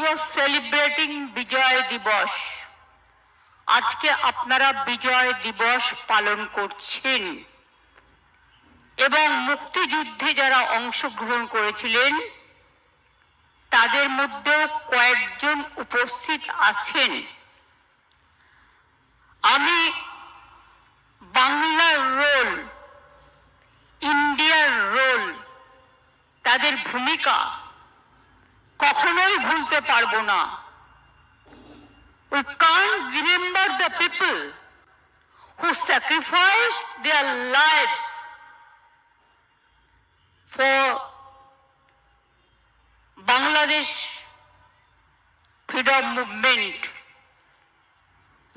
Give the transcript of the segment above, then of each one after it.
ওয়াজ celebrating বিজয় দিবস। আজকে আপনারা বিজয় দিবস পালন করছেন। এবং মুক্তিযুদ্ধে যারা অংশগ্রহণ করেছিলেন, তাদের মধ্যেও কয়েকজন উপস্থিত আছেন। আমি বাংলার রোল ইন্ডিয়ার রোল তাদের ভূমিকা কখনোই ভুলতে পারব না We can't remember the people who sacrificed their lives for Bangladesh freedom movement.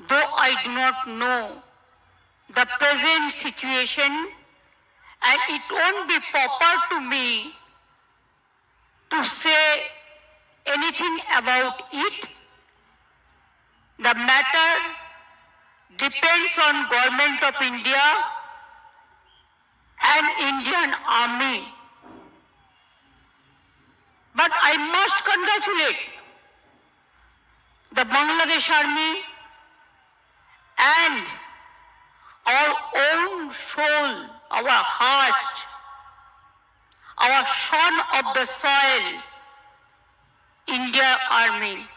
Though I do not know the present situation and it won't be proper to me to say anything about it. The matter depends on government of India and Indian army. But I must congratulate the Bangladesh army and our own soul, our heart, our son of the soil, India Army.